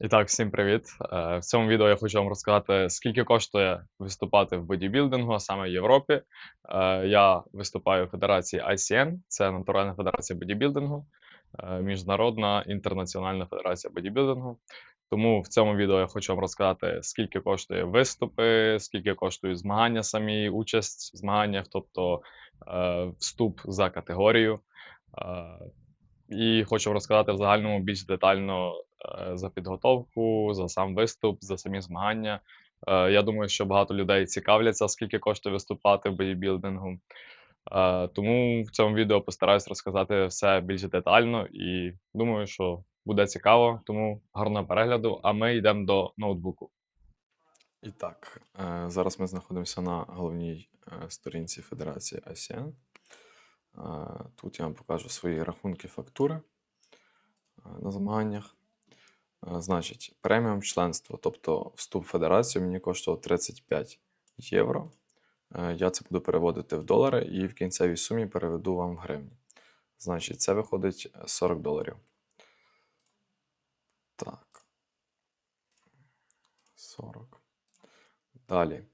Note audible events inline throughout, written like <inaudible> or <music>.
І так, всім привіт. Е, В цьому відео я хочу вам розказати, скільки коштує виступати в бодібілдингу, а саме в Європі. Е, Я виступаю в федерації ICN, це Натуральна федерація бодібілдингу, е, Міжнародна інтернаціональна федерація бодібілдингу. Тому в цьому відео я хочу вам розказати, скільки коштує виступи, скільки коштують змагання самі, участь в змаганнях, тобто вступ за категорію. І хочу розказати в загальному більш детально е, за підготовку, за сам виступ, за самі змагання. Е, Я думаю, що багато людей цікавляться, скільки коштує виступати в бодібілдингу. Е, Тому в цьому відео постараюсь розказати все більш детально і думаю, що буде цікаво, тому гарного перегляду. А ми йдемо до ноутбуку. І так, зараз ми знаходимося на головній сторінці Федерації ASEAN. Тут я вам покажу свої рахунки фактури е, на змаганнях. Е, Значить, преміум членство, тобто вступ в федерацію, мені коштував 35 євро. Е, Я це буду переводити в долари і в кінцевій сумі переведу вам в гривні. Значить, це виходить е, 40 доларів. Так. 40. Далі.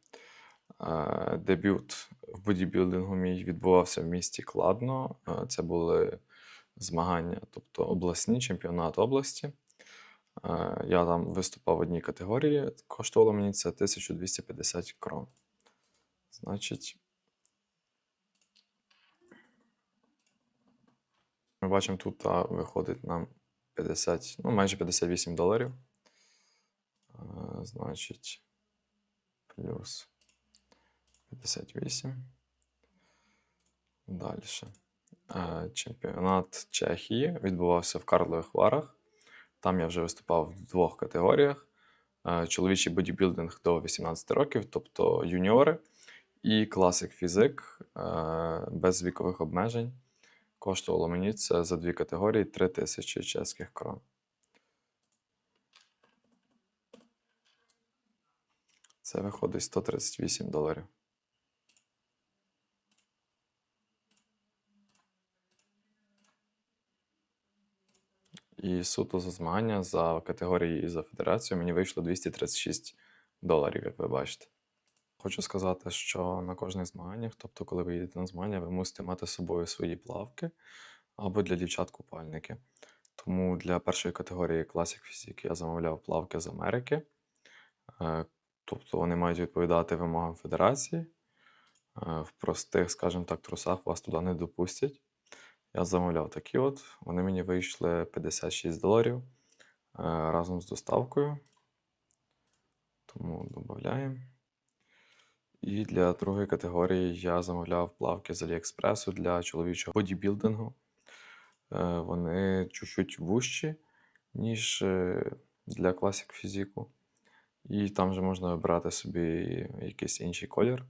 Е, Дебют в бодібілдингу мій відбувався в місті Кладно. Е, Це були змагання, тобто обласні, чемпіонат області. Е, Я там виступав в одній категорії. Коштувало мені це 1250 крон. Значить, ми бачимо, тут виходить нам 50, ну, майже 58 доларів. Значить, плюс 58. Далі. Е, Чемпіонат Чехії відбувався в Карлових Варах. Там я вже виступав в двох категоріях: Е, чоловічий бодібілдинг до 18 років, тобто юніори, і класик фізик е, без вікових обмежень. Коштувало мені це за дві категорії 3000 чеських крон. Це виходить 138 доларів. І суто за змагання за категорії і за федерацію мені вийшло 236 доларів, як ви бачите. Хочу сказати, що на кожних змаганнях, тобто, коли ви їдете на змагання, ви мусите мати з собою свої плавки або для дівчат купальники. Тому для першої категорії Classic Physique я замовляв плавки з Америки. Е, Тобто вони мають відповідати вимогам федерації. Е, В простих, скажімо так, трусах вас туди не допустять. Я замовляв такі от. Вони мені вийшли 56 доларів е, разом з доставкою. Тому додаємо. І для другої категорії я замовляв плавки з Аліекспресу для чоловічого бодібілдингу. Е, Вони чуть-чуть вужчі, ніж е, для класик фізіку. І там вже можна обрати собі якийсь інший колір.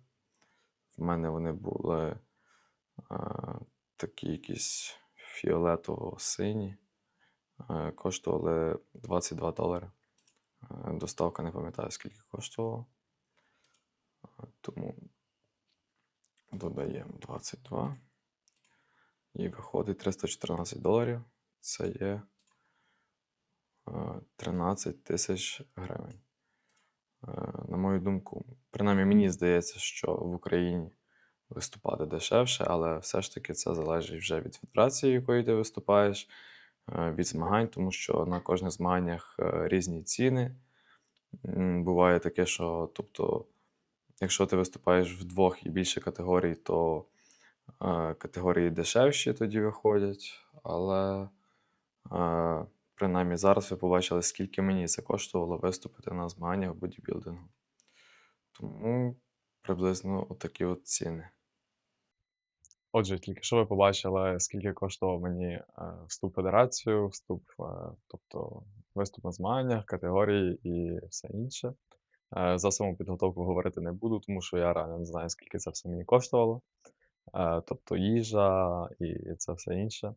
В мене вони були такі якісь фіолетово-сині. Е, коштували 22 долари. Е, Доставка не пам'ятаю, скільки коштувала. Е, Тому додаємо 22. І виходить 314 доларів. Це є е, 13 тисяч гривень. На мою думку, принаймні мені здається, що в Україні виступати дешевше, але все ж таки це залежить вже від федерації, якої ти виступаєш, е, від змагань, тому що на кожних змаганнях е, різні ціни. Буває таке, що тобто, якщо ти виступаєш в двох і більше категорій, то е, категорії дешевші тоді виходять. Але принаймні зараз ви побачили, скільки мені це коштувало виступити на змаганнях бодібілдингу. Тому приблизно отакі от ціни. Отже, тільки що ви побачили, скільки коштував мені е, вступ в федерацію, вступ, е, тобто виступ на змаганнях, категорії і все інше. Е, За саму підготовку говорити не буду, тому що я реально не знаю, скільки це все мені коштувало. Тобто їжа і це все інше.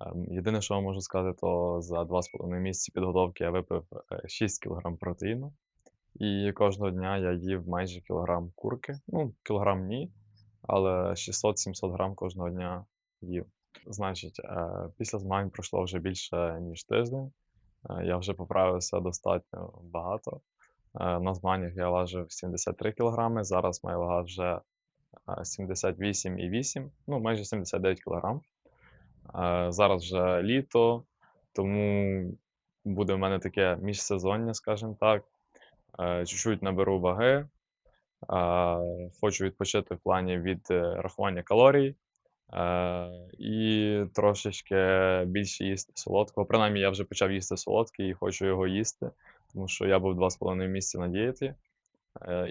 Ем, Єдине, що я можу сказати, то за 2,5 місяці підготовки я випив е, 6 кг протеїну. І кожного дня я їв майже кілограм курки. Ну, кілограм ні, але 600-700 грам кожного дня їв. Значить, е, після змагань пройшло вже більше ніж тиждень. Е, Я вже поправився достатньо багато. Е, На змаганнях я важив 73 кг, зараз моя вага вже е, 78,8, ну майже 79 кг. Зараз вже літо, тому буде в мене таке міжсезоння, скажімо так. Е, Чуть-чуть наберу ваги. Е, Хочу відпочити в плані від е, рахування калорій. І трошечки більше їсти солодкого. Принаймні, я вже почав їсти солодкий і хочу його їсти, тому що я був 2,5 місяці на дієті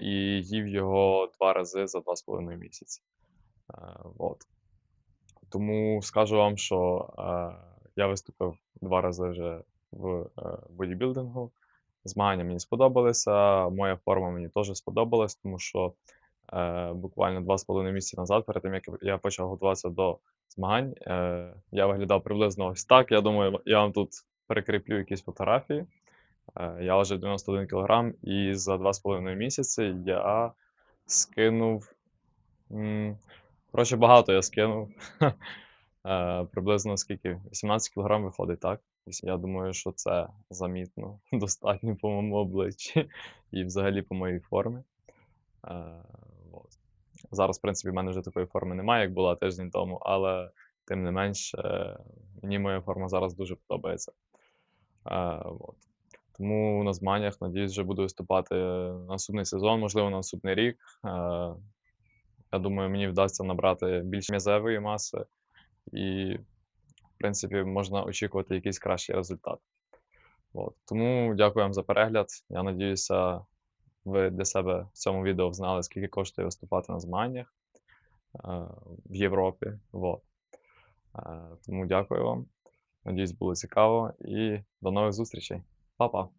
і їв його два рази за 2,5 місяці. От. Тому скажу вам, що я виступив два рази вже в бодібілдингу. Змагання мені сподобалися, моя форма мені теж сподобалась, тому що е, буквально два з половиною місяці назад, перед тим як я почав готуватися до змагань, е, я виглядав приблизно ось так. Я думаю, я вам тут перекріплю якісь фотографії. Е, я важив 91 кг, і за два з половиною місяці я скинув. Коротше, багато я скинув. <laughs> Е, Приблизно скільки? 18 кг виходить, так? Я думаю, що це замітно <laughs> достатньо по моєму обличчі і взагалі по моїй формі. Е. Зараз, в принципі, в мене вже такої форми немає, як була тиждень тому, але тим не менш, е, мені моя форма зараз дуже подобається. Е, от. Тому на змаганнях, надіюсь, вже буду виступати на наступний сезон, можливо, на наступний рік. Я думаю, мені вдасться набрати більш м'язевої маси, і, в принципі, можна очікувати якийсь кращий результат. От. Тому дякую вам за перегляд. Я надіюся, ви для себе в цьому відео знали, скільки коштує виступати на змаганнях е, в Європі. От. Е, Тому дякую вам. Надіюсь, було цікаво і до нових зустрічей. Па-па!